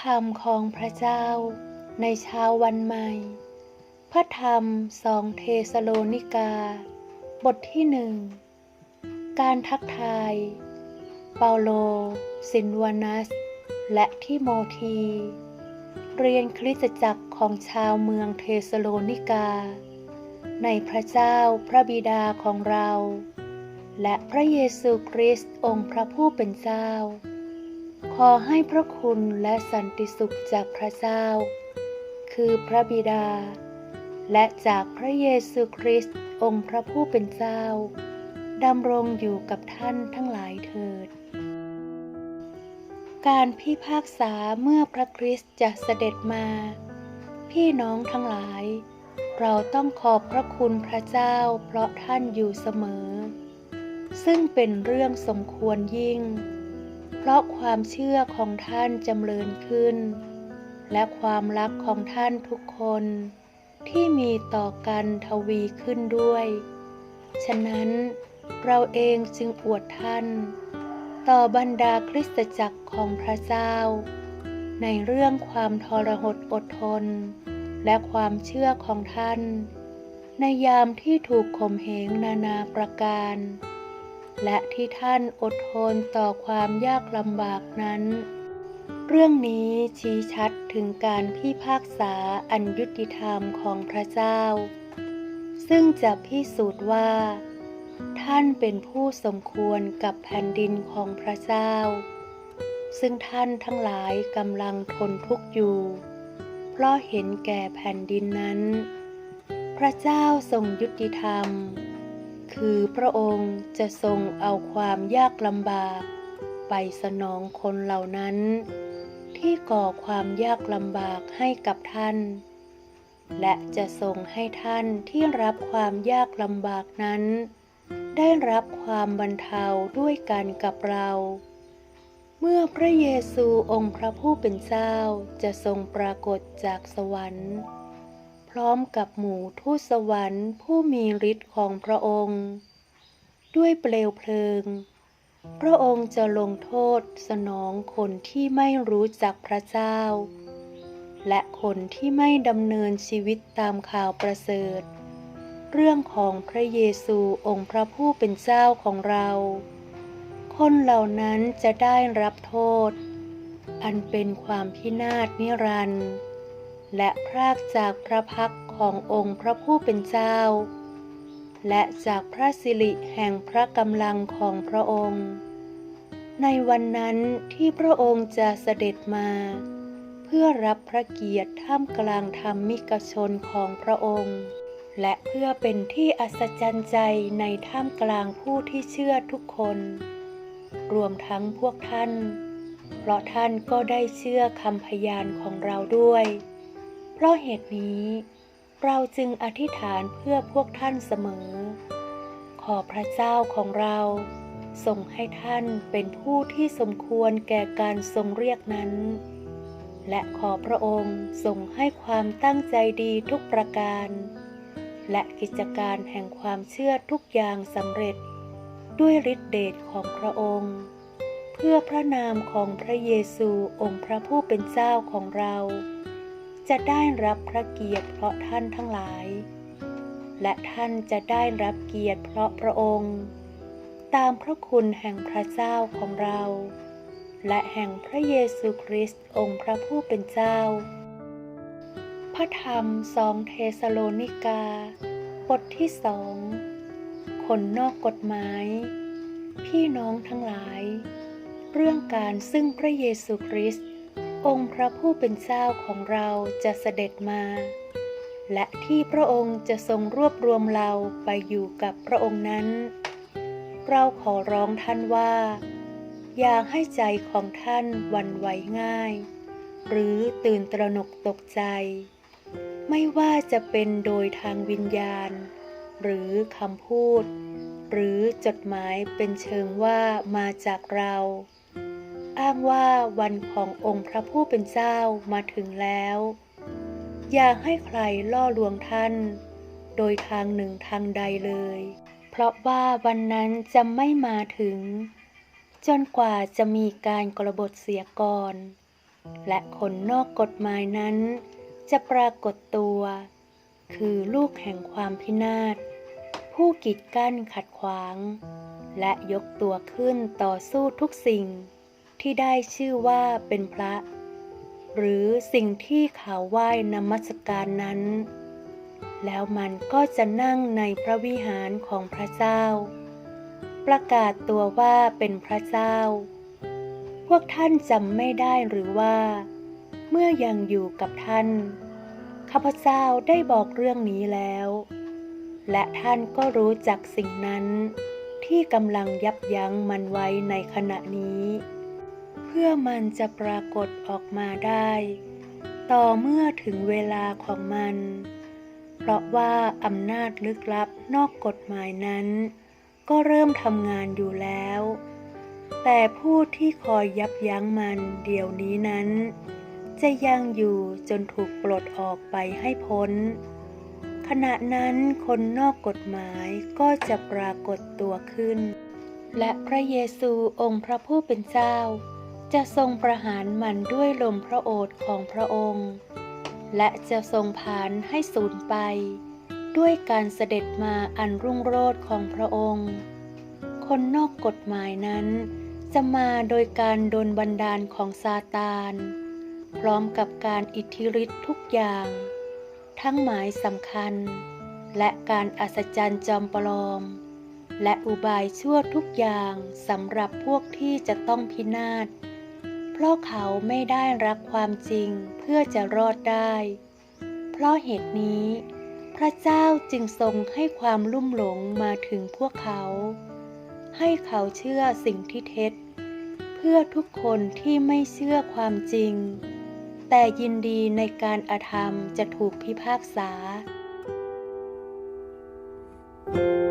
คำของพระเจ้า ในเช้าวันใหม่ พระธรรมสองเทสโลนิกา บทที่หนึ่ง การทักทาย เปาโลซินวานัส และทิโมธี เรียนคริสตจักรของชาวเมืองเทสโลนิกา ในพระเจ้าพระบิดาของเรา และพระเยซูคริสต์องค์พระผู้เป็นเจ้า ขอให้พระคุณและสันติสุขจากพระเจ้า คือพระบิดา และจากพระเยซูคริสต์องค์พระผู้เป็นเจ้าดำรงอยู่กับท่านทั้งหลายเถิด การพิพากษาเมื่อพระคริสต์จะเสด็จมา พี่น้องทั้งหลาย เราต้องขอบพระคุณพระเจ้าเพราะท่านอยู่เสมอ ซึ่งเป็นเรื่องสมควรยิ่ง เพราะความเชื่อของท่านจำเริญขึ้น และความรักของท่านทุกคนที่มีต่อกันทวีขึ้นด้วย ฉะนั้นเราเองจึงอวดท่าน ต่อบรรดาคริสตจักรของพระเจ้า ในเรื่องความทรหดอดทน และความเชื่อของท่าน ในยามที่ถูกข่มเหงนานาประการ และที่ท่านอดทนต่อความยากลำบากนั้น เรื่องนี้ชี้ชัดถึงการพิพากษาอันยุติธรรมของพระเจ้า ซึ่งจะพิสูจน์ว่า ท่านเป็นผู้สมควรกับแผ่นดินของพระเจ้า ซึ่งท่านทั้งหลายกำลังทนทุกข์อยู่ เพราะเห็นแก่แผ่นดินนั้น พระเจ้าทรงยุติธรรม คือพระองค์จะทรงเอาความยากลำบาก ไปสนองคนเหล่านั้น ที่ก่อความยากลำบากให้กับท่าน และจะทรงให้ท่านที่รับความยากลำบากนั้น ได้รับความบรรเทาด้วยกันกับเรา เมื่อพระเยซูองค์พระผู้เป็นเจ้าจะทรงปรากฏจากสวรรค์ ร้อมกับหมู่ทูตสวรรค์ผู้มีฤทธิ์ของพระองค์ ด้วยเปลวเพลิง พระองค์จะลงโทษสนองคนที่ไม่รู้จักพระเจ้า และคนที่ไม่ดำเนินชีวิตตามข่าวประเสริฐ เรื่องของพระเยซูองค์พระผู้เป็นเจ้าของเรา คนเหล่านั้นจะได้รับโทษ อันเป็นความพินาศนิรันดร์ และพรากจากพระพักขององค์พระผู้เป็นเจ้า และจากพระสิริแห่งพระกำลังของพระองค์ ในวันนั้นที่พระองค์จะเสด็จมา เพื่อรับพระเกียรติท่ามกลางธรรมิกชนของพระองค์ และเพื่อเป็นที่อัศจรรย์ใจในท่ามกลางผู้ที่เชื่อทุกคน รวมทั้งพวกท่าน เพราะท่านก็ได้เชื่อคำพยานของเราด้วย ราะเหตุนี้ เราจึงอธิษฐานเพื่อพวกท่านเสมอ ขอพระเจ้าของเราทรงให้ท่านเป็นผู้ที่สมควรแก่การทรงเรียกนั้น และขอพระองค์ทรงให้ความตั้งใจดีทุกประการ และกิจการแห่งความเชื่อทุกอย่างสำเร็จ ด้วยฤทธิเดชของพระองค์ เพื่อพระนามของพระเยซูองค์พระผู้เป็นเจ้าของเรา จะได้รับพระเกียรติเพราะท่านทั้งหลาย และท่านจะได้รับเกียรติเพราะพระองค์ ตามพระคุณแห่งพระเจ้าของเรา และแห่งพระเยซูคริสต์องค์พระผู้เป็นเจ้า พระธรรมสองเทสโลนิกา บทที่สองคนนอกกฎหมาย พี่น้องทั้งหลาย เรื่องการซึ่งพระเยซูคริสต์ องค์พระผู้เป็นเจ้าของเราจะเสด็จมา และที่พระองค์จะทรงรวบรวมเราไปอยู่กับพระองค์นั้น เราขอร้องท่านว่า อย่าให้ใจของท่านวันไหวง่าย หรือตื่นตระหนกตกใจ ไม่ว่าจะเป็นโดยทางวิญญาณ หรือคำพูด หรือจดหมายเป็นเชิงว่ามาจากเรา อ้างว่าวันขององค์พระผู้เป็นเจ้ามาถึงแล้ว อย่าให้ใครล่อลวงท่าน โดยทางหนึ่งทางใดเลย เพราะว่าวันนั้นจะไม่มาถึง จนกว่าจะมีการกรบฏเสียก่อน และคนนอกกฎหมายนั้นจะปรากฏตัว คือลูกแห่งความพินาศ ผู้กีดกั้นขัดขวาง และยกตัวขึ้นต่อสู้ทุกสิ่ง ที่ได้ชื่อว่าเป็นพระ หรือสิ่งที่เขาไหว้นมัสการนั้น แล้วมันก็จะนั่งในพระวิหารของพระเจ้า ประกาศตัวว่าเป็นพระเจ้า พวกท่านจำไม่ได้หรือว่า เมื่อยังอยู่กับท่านข้าพเจ้าได้บอกเรื่องนี้แล้ว และท่านก็รู้จักสิ่งนั้นที่กำลังยับยั้งมันไว้ในขณะนี้ พื่อมันจะปรากฏออกมาได้ ต่อเมื่อถึงเวลาของมัน เพราะว่าอำนาจลึกลับนอกกฎหมายนั้น ก็เริ่มทำงานอยู่แล้ว แต่ผู้ที่คอยยับยั้งมันเดี๋ยวนี้นั้น จะยังอยู่จนถูกปลดออกไปให้พ้น ขณะนั้นคนนอกกฎหมายก็จะปรากฏตัวขึ้นและพระเยซูองค์พระผู้เป็นเจ้า จะทรงประหารมันด้วยลมพระโอษฐ์ของพระองค์ และจะทรงผ่านให้สูญไป ด้วยการเสด็จมาอันรุ่งโรจน์ของพระองค์ คนนอกกฎหมายนั้นจะมาโดยการโดนบันดาลของซาตาน พร้อมกับการอิทธิฤทธิ์ทุกอย่าง ทั้งหมายสำคัญ และการอัศจรรย์จอมปลอม และอุบายชั่วทุกอย่างสำหรับพวกที่จะต้องพินาศ เพราะเขาไม่ได้รักความจริงเพื่อจะรอดได้ เพราะเหตุนี้ พระเจ้าจึงทรงให้ความลุ่มหลงมาถึงพวกเขา ให้เขาเชื่อสิ่งที่เท็จ เพื่อทุกคนที่ไม่เชื่อความจริง แต่ยินดีในการอาธรรมจะถูกพิพากษา「